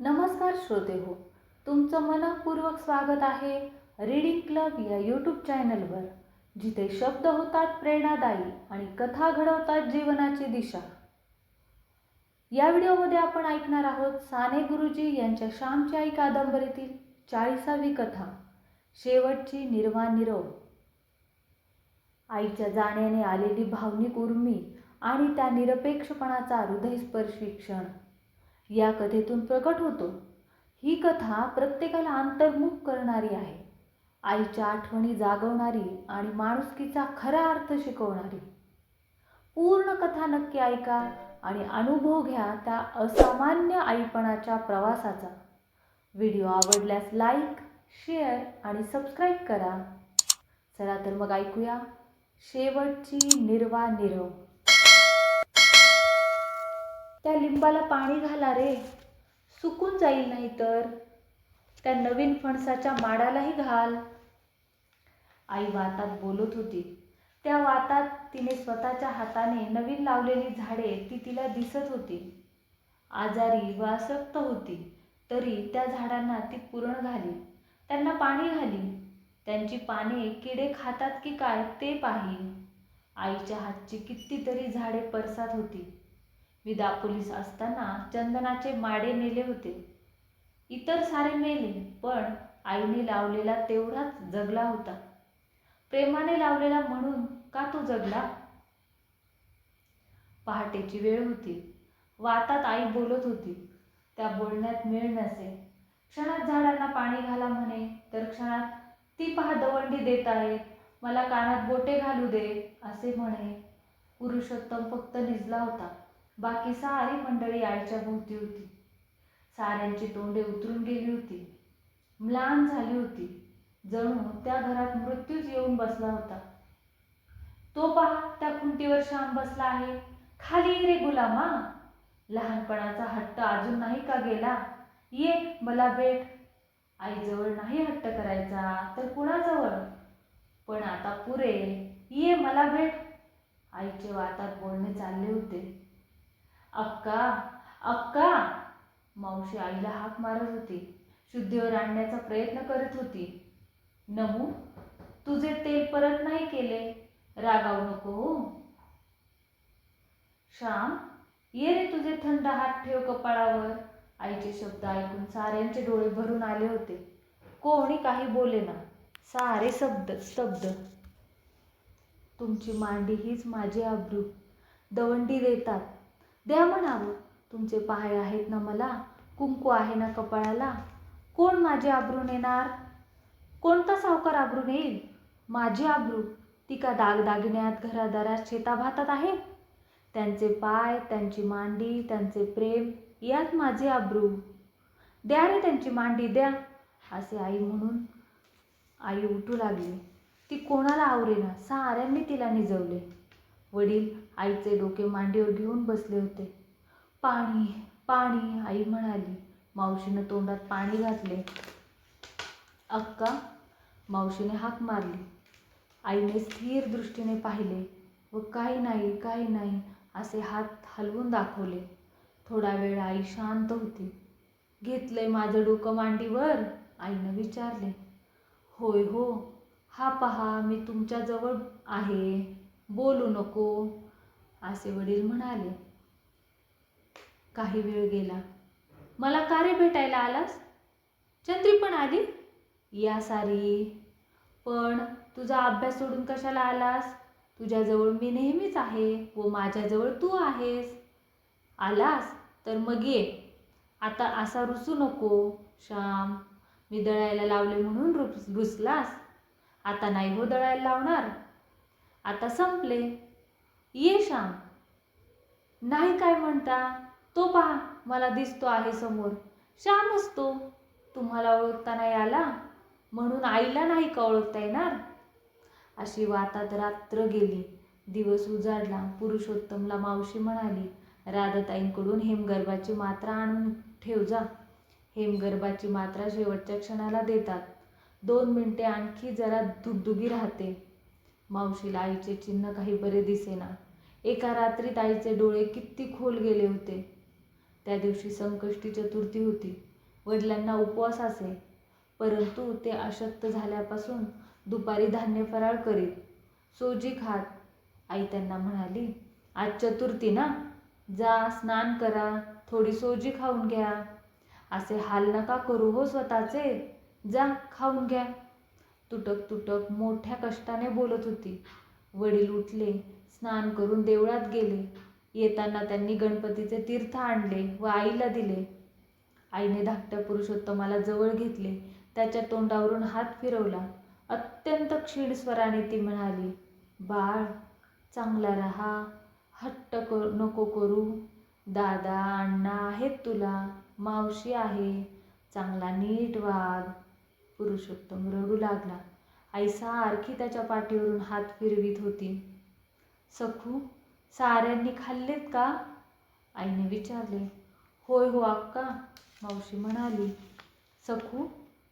नमस्कार श्रोते हो तुमचं मनपूर्वक स्वागत आहे रीडिंग क्लब या यूट्यूब चॅनलवर जिथे शब्द होतात प्रेरणादायी आणि कथा घडवतात जीवनाची दिशा. या व्हिडिओमध्ये आपण ऐकणार आहोत साने गुरुजी यांच्या श्यामची आई कादंबरीतील चाळीसावी कथा शेवटची निर्वाण निरव आईच्या जाण्याने आलेली भावनिक उर्मी आणि त्या निरपेक्षपणाचा हृदयस्पर्शी क्षण या कथेतून प्रकट होतो. ही कथा प्रत्येकाला अंतर्मुख करणारी आहे. आईच्या आठवणी जागवणारी आणि माणुसकीचा खरा अर्थ शिकवणारी. पूर्ण कथा नक्की ऐका आणि अनुभव घ्या त्या असामान्य आईपणाच्या प्रवासाचा. व्हिडिओ आवडल्यास लाईक शेअर आणि सबस्क्राईब करा. चला तर मग ऐकूया शेवटची निर्वा निरव त्या लिंबाला पाणी घाला रे. सुकून जाईल नाही तर त्या नवीन फणसाच्या माडालाही घाल. आई वातात बोलत होती. त्या वातात तिने स्वतःच्या हाताने नवीन लावलेली झाडे ती तिला दिसत होती. आजारी व असक्त होती. तरी त्या झाडांना ती पुरण घाली. त्यांना पाणी घाली. त्यांची पाने किडे खातात की काय ते पाही आईच्या हातची कितीतरी झाडे परसात होती. मी दापोलीस असताना चंदनाचे माडे नेले होते. इतर सारे मेले पण आईने लावलेला तेवढाच जगला होता. प्रेमाने लावलेला म्हणून का तो जगला? पहाटेची वेळ होती. वातात आई बोलत होती त्या बोलण्यात मेळ नसे. क्षणात झाडांना पाणी घाला म्हणे तर क्षणात ती पहा दवंडी देत आहे. मला कानात बोटे घालू दे असे म्हणे. पुरुषोत्तम फक्त निजला होता. बाकी सारी मंडळी आईच्या भोवती होती. साऱ्यांची तोंडे उतरून गेली होती. म्लान झाली होती. जणू त्या घरात मृत्यूच येऊन बसला होता. तो पहा त्या खुंटीवर श्याम बसला आहे. खाली रे गुलामा. लहानपणाचा हट्ट अजून नाही का गेला? ये मला भेट. आईजवळ नाही हट्ट करायचा तर कुणाजवळ? पण आता पुरे. ये मला भेट. आईचे वातात बोलणे चालले होते. अक्का अक्का. मावशी आईला हाक मारत होती. शुद्धीवर आणण्याचा प्रयत्न करत होती. नमू तुझे तेल परत नाही केले. रागावू नको हो. श्याम ये रे तुझे थंड हात ठेव कपाळावर. आईचे शब्द ऐकून साऱ्यांचे डोळे भरून आले होते. कोणी काही बोले ना. सारे शब्द स्तब्ध. तुमची मांडी हीच माझी आब्रू दवंडी देतात. द्या म्हणावं. तुमचे पाय आहेत ना मला कुंकू आहे ना कपाळाला. कोण माझी आबरू नेणार? कोणता सावकार आबरू येईल माझी आबरू ती का दागदागिन्यात घरादारात शेताभातात आहे? त्यांचे पाय त्यांची मांडी त्यांचे प्रेम यात माझे आबरू. द्या रे त्यांची मांडी द्या असे आई म्हणून आई उठू लागली. ती कोणाला आवरेना साऱ्यांनी तिला निजवले. वडील आईचे डोके मांडीवर घेऊन बसले होते. पाणी पाणी आई म्हणाली मावशीनं तोंडात पाणी घातले. अक्का मावशीने हाक मारली. आईने स्थिर दृष्टीने पाहिले व काही नाही काही नाही असे हात हलवून दाखवले. थोडा वेळ आई शांत होती. घेतलंय माझं डोकं मांडीवर? आईनं विचारले. होय हो हा पहा मी तुमच्याजवळ आहे. बोलू नको. असे वडील म्हणाले. काही वेळ गेला. मला का रे भेटायला आलास? चंद्री पण आली? या सारी. पण तुझा अभ्यास सोडून कशाला आलास? तुझ्याजवळ मी नेहमीच आहे व माझ्याजवळ तू आहेस. आलास तर मग ये. आता असा रुसू नको. श्याम मी दळायला लावले म्हणून रुस रुसलास. आता नाही हो दळायला लावणार. आता संपले. ये श्याम नाही काय म्हणता? तो पहा मला दिसतो आहे समोर. श्याम असतो. तुम्हाला ओळखता नाही आला? म्हणून आईला नाही का ओळखता येणार? अशी वातात रात्र गेली. दिवस उजाडला. पुरुषोत्तमला मावशी म्हणाली राधाताईंकडून हेमगर्भाची मात्रा आणून ठेव जा. हेमगर्भाची मात्रा शेवटच्या क्षणाला देतात. दोन मिनिटे आणखी जरा दुगदुगी राहते. मावशीला आईचे चिन्ह काही बरे दिसेना. एका रात्रीत आईचे डोळे किती खोल गेले होते. त्या दिवशी संकष्टी चतुर्थी होती. वडिलांना उपवास असे. परंतु ते अशक्त झाल्यापासून दुपारी धान्य फराळ करीत सोजी खात. आई त्यांना म्हणाली आज चतुर्थी ना? जा स्नान करा थोडी सोजी खाऊन घ्या. असे हाल नका करू हो स्वतःचे. जा खाऊन घ्या. तुटक तुटक मोठ्या कष्टाने बोलत होती. वडील उठले स्नान करून देवळात गेले. येताना त्यांनी गणपतीचे तीर्थ आणले व आईला दिले. आईने धाकट्या पुरुषोत्तमाला जवळ घेतले. त्याच्या तोंडावरून हात फिरवला. अत्यंत क्षीण स्वराने ती म्हणाली बाळ चांगला राहा. हट्ट कर नको करू. दादा अण्णा आहेत तुला. मावशी आहे. चांगला नीट वाघ पुरुषोत्तम रडू लागला. आई सारखी त्याच्या पाठीवरून हात फिरवीत होती. सखू साऱ्यांनी खाल्लेत का? आईने विचारले. होय हो अक्का मावशी म्हणाली. सखू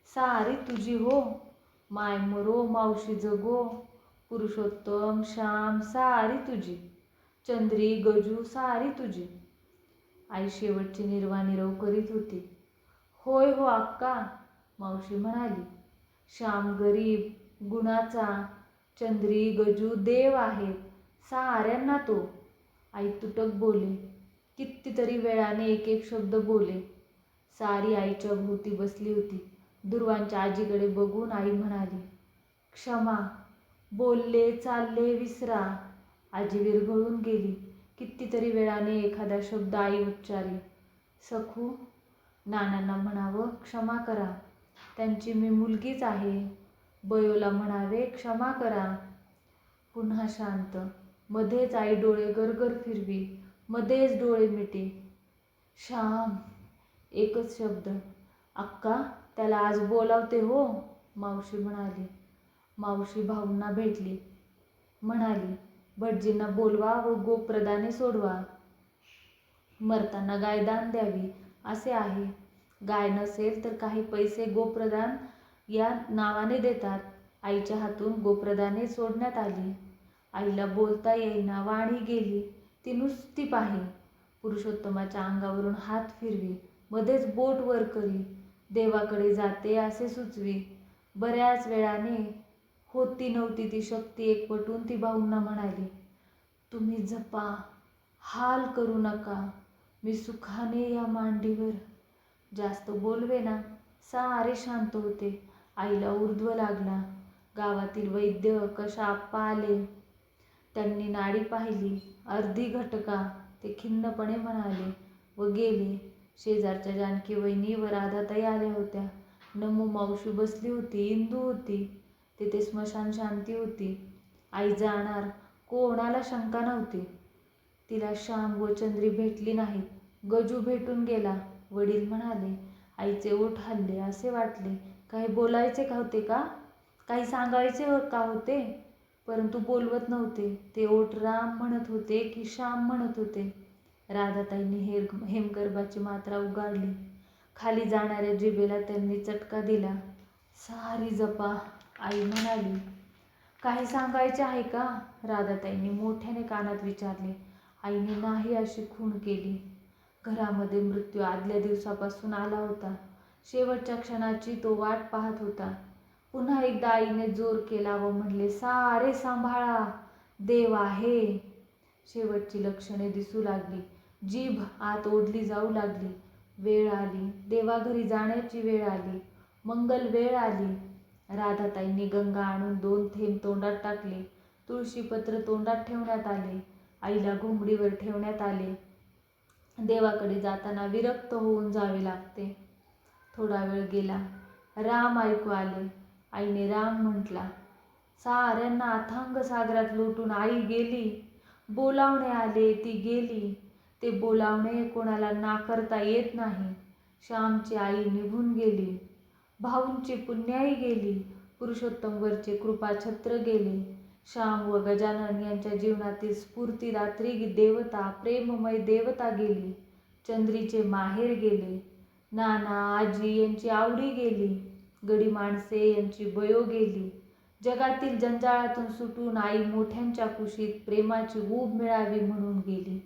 सारी तुझी हो. माय मरो मावशी जगो. पुरुषोत्तम श्याम सारी तुझी. चंद्री गजू सारी तुझी. आई शेवटची निर्वानिरव करीत होती. होय हो अक्का मावशी म्हणाली. श्याम गरीब गुणाचा चंद्री गजू देव आहे. साऱ्यांना तो. आई तुटक बोले. कितीतरी वेळाने एक एक शब्द बोले. सारी आईच्या भोवती बसली होती. दुर्वांच्या आजीकडे बघून आई म्हणाली क्षमा. बोलले चालले विसरा. आजी विरघळून गेली. कितीतरी वेळाने एखादा शब्द आई उच्चारी सखू नानांना म्हणावं क्षमा करा. त्यांची मी मुलगीच आहे. बयोला म्हणावे क्षमा करा. पुन्हा शांत. मध्येच आई डोळे गरगर फिरवी. मध्येच डोळे मिटे. श्याम एकच शब्द. अक्का त्याला आज बोलावते हो मावशी म्हणाली. मावशी भाऊंना भेटली. म्हणाली भटजींना बोलवा व गोप्रदाने सोडवा. मरताना गायदान द्यावी असे आहे. गाय नसेल तर काही पैसे गोप्रदान या नावाने देतात. आईच्या हातून गोप्रदाने सोडण्यात आली. आईला बोलता येईना वाणी गेली. ती नुसती पाहे पुरुषोत्तमाच्या अंगावरून हात फिरवी मध्येच बोट वर करी. देवाकडे जाते असे सुचवी. बऱ्याच वेळाने होती नव्हती ती शक्ती एकवटून ती भाऊंना म्हणाली तुम्ही जपा हाल करू नका. मी सुखाने या मांडीवर. जास्त बोलवे ना सारे शांत होते. आईला ऊर्ध्व लागला. गावातील वैद्य कशा आप्पा आले त्यांनी नाडी पाहिली अर्धी घटका. ते खिन्नपणे म्हणाले व गेले. शेजारच्या जानकी वहिनी व राधाताई आल्या होत्या. नमू मावशी बसली होती इंदू होती. तिथे स्मशान शांती होती. आई जाणार. कोणाला शंका नव्हती. तिला श्याम व चंद्री भेटली नाहीत. गजू भेटून गेला. वडील म्हणाले आईचे ओठ हल्ले असे वाटले. काही बोलायचे का होते का? काही सांगायचे का होते? परंतु बोलवत नव्हते. ते ओट राम म्हणत होते की श्याम म्हणत होते. राधाताईंनी हेर हेमगर्भाची मात्रा उगाडली खाली जाणाऱ्या जिभेला त्यांनी चटका दिला. सारी जपा आई म्हणाली. काही सांगायचे आहे का? राधाताईंनी मोठ्याने कानात विचारले. आईने नाही अशी खूण केली. घरामध्ये मृत्यू आदल्या दिवसापासून आला होता. शेवटच्या क्षणाची तो वाट पाहत होता. पुन्हा एकदा आईने जोर केला व म्हणले सारे सांभाळा देव आहे. शेवटची लक्षणे दिसू लागली. जीभ आत ओढली जाऊ लागली. वेळ आली. देवाघरी जाण्याची वेळ आली. मंगल वेळ आली. राधाताईंनी गंगा आणून दोन थेंब तोंडात टाकले. तुळशीपत्र तोंडात ठेवण्यात आले. आईला घोंगडीवर ठेवण्यात आले. देवाकडे जाताना विरक्त होऊन जावे लागते. थोडा वेळ गेला. राम ऐकू आले. आईने राम म्हटला साऱ्यांना अथांग सागरात लोटून आई गेली. बोलावणे आले ती गेली. ते बोलावणे कोणाला नाकारता येत नाही. श्यामची आई निघून गेली. भाऊंची पुण्याई गेली. पुरुषोत्तमवरचे कृपाछत्र गेले. श्याम व गजानन यांच्या जीवनातील स्फूर्तिदात्री देवता प्रेममय देवता गेली. चंद्रीचे माहेर गेले. नाना आजी यांची आवडी गेली. गडी माणसे यांची बयो गेली. जगातील जंजाळातून सुटून आई मोठ्यांच्या कुशीत प्रेमाची ऊब मिळावी म्हणून गेली.